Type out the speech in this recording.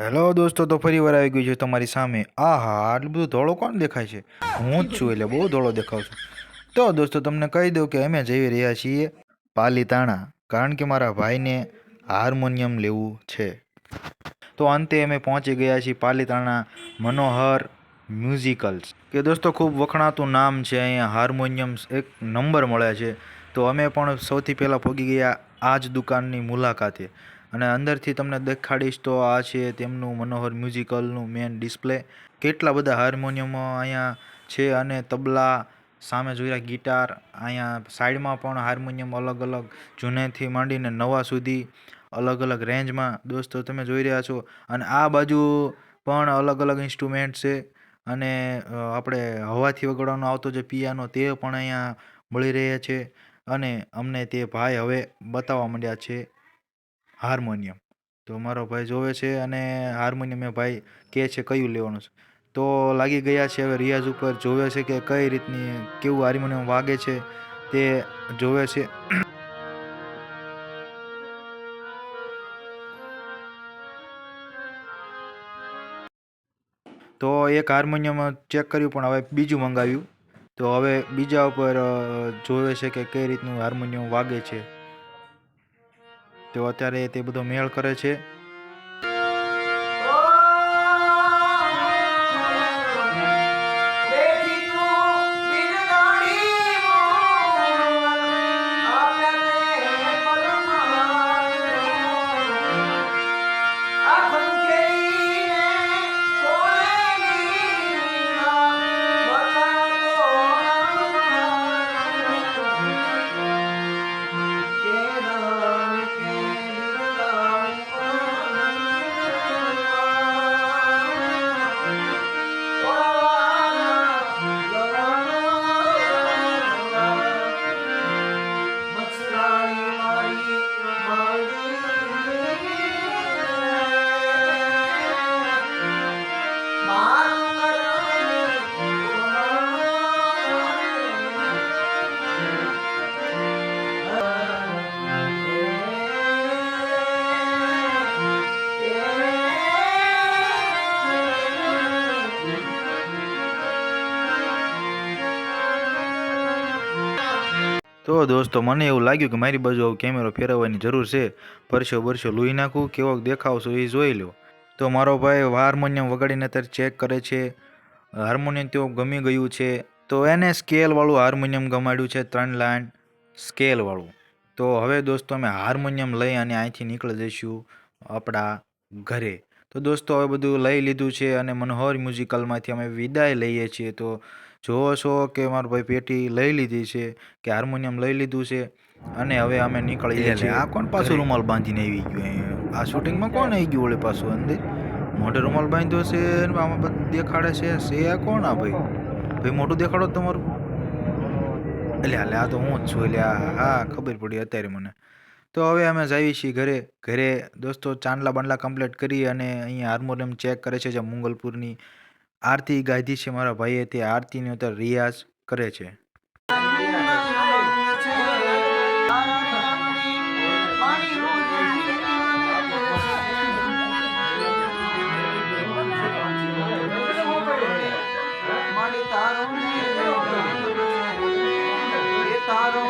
Hello દોસ્તો, તો ફરી વાર આવી ગયું છે તમારી સામે. આ હા આટલું બધું ધોળો કોણ દેખાય છે? હું જ છું એટલે બહુ ધોળો દેખાવ છું. તો દોસ્તો, તમને કહી દઉં કે અમે જઈ રહ્યા છીએ પાલીતાણા, કારણ કે મારા ભાઈને હાર્મોનિયમ લેવું છે. તો અંતે અમે પહોંચી ગયા છીએ પાલીતાણા મનોહર મ્યુઝિકલ્સ. કે દોસ્તો, ખૂબ વખણાતું નામ છે અહીંયા. હાર્મોનિયમ્સ એક નંબર મળે છે. તો અમે પણ સૌથી પહેલાં પહોંચી ગયા આ જ દુકાનની મુલાકાતે. અને અંદરથી તમને દેખાડીશ તો આ છે તેમનું મનોહર મ્યુઝિકલનું મેન ડિસ્પ્લે કેટલા બધા હાર્મોનિયમો અહીંયા છે અને તબલા, સામે જોઈ રહ્યા ગિટાર અહીંયા સાઈડમાં પણ હાર્મોનિયમ અલગ અલગ જૂનેથી માંડીને નવા સુધી અલગ અલગ રેન્જમાં દોસ્તો, તમે જોઈ રહ્યા છો. અને આ બાજુ પણ અલગ અલગ ઇન્સ્ટ્રુમેન્ટ છે અને આપણે હવાથી વગાડવાનો આવતો જે પિયાનો તે પણ અહીંયા મળી રહે છે. અને અમને તે ભાઈ હવે બતાવવા માંડ્યા છે. હાર્મોનિયમ. તો મારો ભાઈ જોવે છે અને હાર્મોનિયમ એ ભાઈ કહે છે કયું લેવાનું છે. તો લાગી ગયા છે હવે રિયાઝ ઉપર, જોવે છે કે કઈ રીતની, કેવું હાર્મોનિયમ વાગે છે તે જોવે છે. તો એક હાર્મોનિયમ ચેક કર્યું પણ હવે બીજું મંગાવ્યું. તો હવે બીજા ઉપર જોવે છે કે કઈ રીતનું હાર્મોનિયમ વાગે છે. તો અત્યારે તે બધો મેળ કરે છે. તો દોસ્તો, મને એવું લાગ્યું કે મારી બાજુ આવો કેમેરો ફેરવવાની જરૂર છે. પરસો બરસો લોહી નાખું કેવો દેખાવ છો એ જોઈ લો તો મારો ભાઈ હાર્મોનિયમ વગાડીને અત્યારે ચેક કરે છે. હાર્મોનિયમ તેઓ ગમી ગયું છે. તો એને સ્કેલવાળું હાર્મોનિયમ ગમાડ્યું છે, ત્રણ લાઈન સ્કેલવાળું તો હવે દોસ્તો, અમે હાર્મોનિયમ લઈ અને અહીંથી નીકળી જઈશું આપણા ઘરે. તો દોસ્તો, હવે બધું લઈ લીધું છે અને મનોહર મ્યુઝિકલમાંથી અમે વિદાય લઈએ છીએ. તો જોવો છો કે મારો ભાઈ પેટી લઈ લીધી છે કે હાર્મોનિયમ લઈ લીધું છે અને હવે અમે નીકળીએ છીએ. આ કોણ પાછું રૂમાલ બાંધીને આવી ગયું? આ શૂટિંગમાં કોણ આવી ગયું ઓલે પાછું અંદર? મોઢે રૂમાલ બાંધ્યો છે આમાં બધું દેખાડે છે? છે આ કોણ આ ભાઈ? ભાઈ મોઢું દેખાડો તમારું. એટલે હાલે આ તો હું જ છું એટલે હા ખબર પડી અત્યારે મને. તો હવે અમે જઈએ છીએ ઘરે. ઘરે દોસ્તો ચાંદલા બાંડલા કમ્પ્લીટ કરી અને અહીંયા હાર્મોનિયમ ચેક કરે છે જે મંગલપુરની આરતી ગાધી છે મારા ભાઈએ તે આરતીની અંદર રિયાઝ કરે છે. તારો